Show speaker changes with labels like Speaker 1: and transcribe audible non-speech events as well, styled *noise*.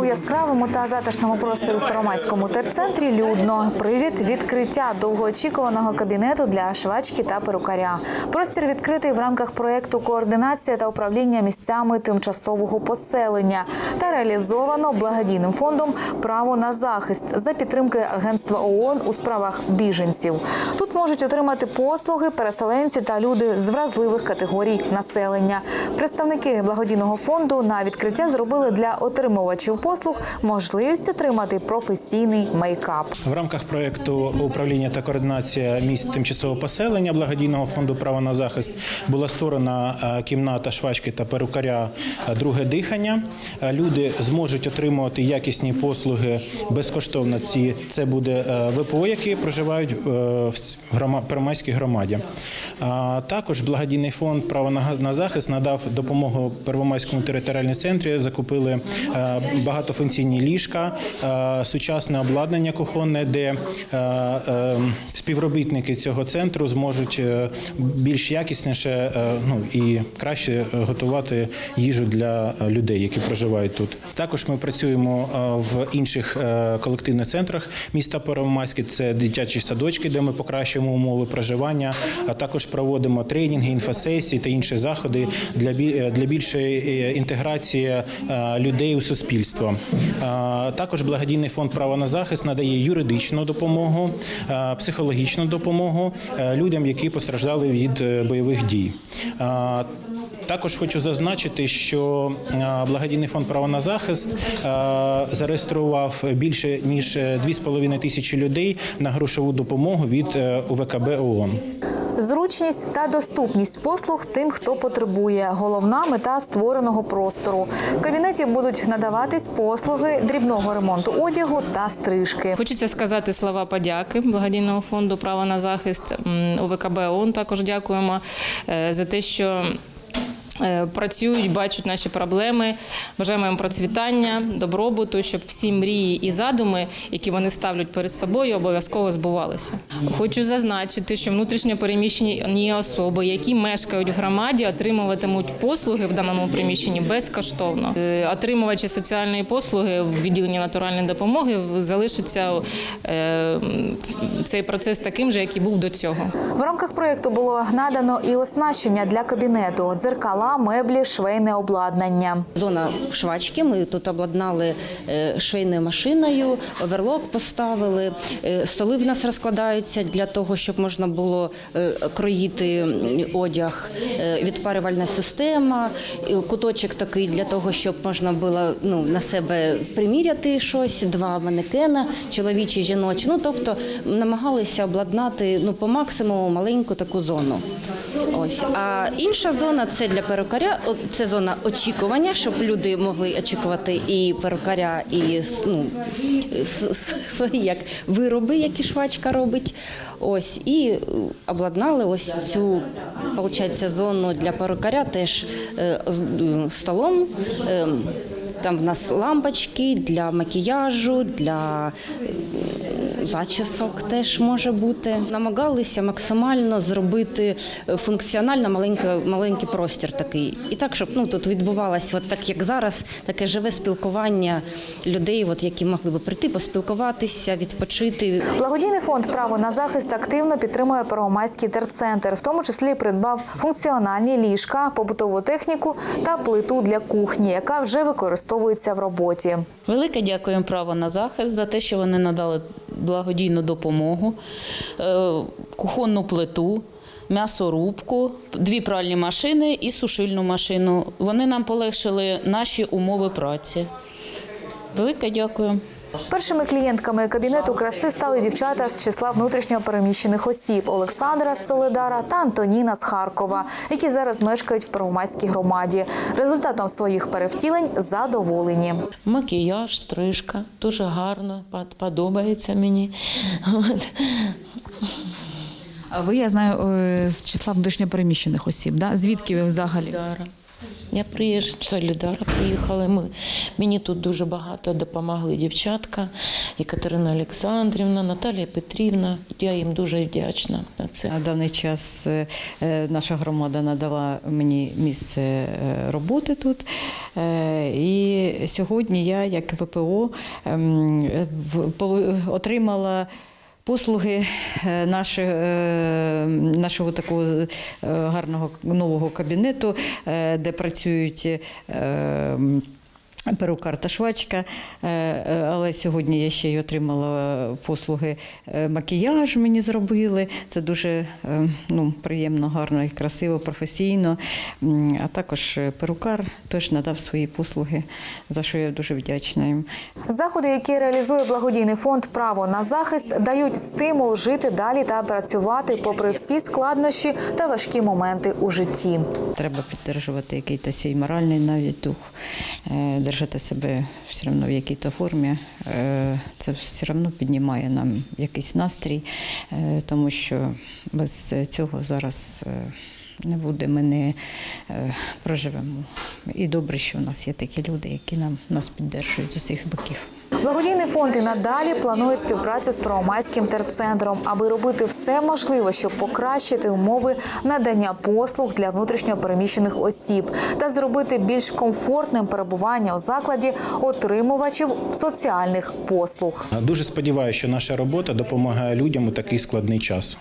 Speaker 1: У яскравому та затишному просторі в Первомайському терцентрі людно. Привід відкриття довгоочікуваного кабінету для швачки та перукаря. Простір відкритий в рамках проєкту координація та управління місцями тимчасового поселення та реалізовано благодійним фондом право на захист за підтримки агентства ООН у справах біженців. Тут можуть отримати послуги переселенці та люди з вразливих категорій населення. Представники благодійного фонду на відкриття зробили для отримувачів послуг можливість отримати професійний мейкап.
Speaker 2: В рамках проекту управління та координація місць тимчасового поселення благодійного фонду право на захист була створена е, кімната швачки та перукаря е, друге дихання. Е, Люди зможуть отримувати якісні послуги безкоштовно. Ці це буде ВПО, які проживають в грома- Первомайській громаді. Також благодійний фонд право на захист надав допомогу Первомайському територіальному центрі. Закупили е, багатофункційні ліжка, е, сучасне обладнання кухонне, де е, е, співробітники цього центру зможуть більш якісніше ну і краще готувати їжу для людей, які проживають тут. Також ми працюємо в інших колективних центрах міста Первомайське. Це дитячі садочки, де ми покращуємо умови проживання. А також проводимо тренінги, інфосесії та інші заходи для бі- для більшої інтеграції людей у суспільство. А, Також благодійний фонд право на захист надає юридичну допомогу, е, психологічну допомогу е, людям, які постраждали від е, бойових дій. Також хочу зазначити, що е, благодійний фонд право на захист е, зареєстрував більше ніж 2,5 тисячі людей на грошову допомогу від е, УВКБ ООН.
Speaker 1: Зручність та доступність послуг тим, хто потребує. Головна мета створеного простору. В кабінеті будуть надаватись послуги дрібного ремонту одягу та стрижки.
Speaker 3: Хочеться сказати слова подяки благодійного фонду право на захист УВКБ ООН Також дякуємо е, за те, що. Е, Працюють, бачать наші проблеми. Бажаємо їм процвітання, добробуту, щоб всі мрії і задуми, які вони ставлять перед собою, обов'язково збувалися. Хочу зазначити, що внутрішньо переміщені особи, які мешкають в громаді, отримуватимуть послуги в даному приміщенні безкоштовно. Е, Отримувачі соціальної послуги в відділенні натуральної допомоги залишиться е, цей процес таким же, який був до цього.
Speaker 1: В рамках проєкту було надано і оснащення для кабінету: дзеркала, меблі, швейне обладнання.
Speaker 4: Зона швачки. Ми тут обладнали е, швейною машиною, оверлок поставили. Е, Столи в нас розкладаються для того, щоб можна було е, кроїти одяг. Відпарювальна система, куточок такий для того, щоб можна було ну, на себе приміряти щось. Два манекена, чоловічі, жіночі. Ну тобто намагалися обладнати ну по максимуму маленьку таку зону. Ось а інша зона це для перукаря. Це зона очікування, щоб люди могли очікувати і перукаря, і ну, *laughs* як вироби, які швачка робить. Ось і обладнали ось цю виходить, зону для перукаря теж е, столом. Там в нас лампочки для макіяжу, для е, зачісок теж може бути. Намагалися максимально зробити е, функціонально маленький, маленький простір такий. І так, щоб ну, тут відбувалося, так як зараз, таке живе спілкування людей, от, які могли би прийти, поспілкуватися, відпочити.
Speaker 1: Благодійний фонд право на захист активно підтримує Первомайський терцентр, в тому числі придбав функціональні ліжка, побутову техніку та плиту для кухні, яка вже використовується в роботі.
Speaker 5: Велике дякуємо право на захист за те, що вони надали благодійну допомогу, е, кухонну плиту, м'ясорубку, дві пральні машини і сушильну машину. Вони нам полегшили наші умови праці. Велике дякую.
Speaker 1: Першими клієнтками кабінету краси стали дівчата з числа внутрішньо переміщених осіб Олександра з Соледара та Антоніна з Харкова, які зараз мешкають в Первомайській громаді. Результатом своїх перевтілень задоволені.
Speaker 5: Макіяж, стрижка, дуже гарно, под- подобається мені.
Speaker 6: А ви, я знаю, е, з числа внутрішньопереміщених осіб, да? Звідки ви взагалі? Я приїжджаю з Солідара, приїхала. Ми, мені тут дуже багато допомогли дівчатка, Екатерина Олександрівна, Наталія Петрівна. Я їм дуже вдячна за це.
Speaker 7: На даний час е, е, наша громада надала мені місце е, роботи тут. І сьогодні я, як ВПО, ем, отримала. Послуги е, наші, е, нашого такого е, гарного нового кабінету, де працюють перукар та швачка. Е, е, Але сьогодні я ще й отримала послуги е, макіяж мені зробили. Це дуже ну, приємно, гарно і красиво, професійно. А також перукар теж надав свої послуги, за що я дуже вдячна їм.
Speaker 1: Заходи, які реалізує благодійний фонд Право на захист, дають стимул жити далі та працювати попри всі складнощі та важкі моменти у житті.
Speaker 7: Треба підтримувати якийсь свій моральний навіть дух, держати себе все одно в якій-то формі. Е, Це все одно піднімає нам якийсь настрій, е, тому що без цього зараз. Не буде, ми не е, проживемо. І добре, що в нас є такі люди, які нам нас підтримують з усіх боків.
Speaker 1: Благодійний фонд і надалі планує співпрацю з Первомайським терцентром, аби робити все можливе, щоб покращити умови надання послуг для внутрішньопереміщених осіб та зробити більш комфортним перебування у закладі отримувачів соціальних послуг.
Speaker 2: Дуже сподіваюся, що наша робота допомагає людям у такий складний час.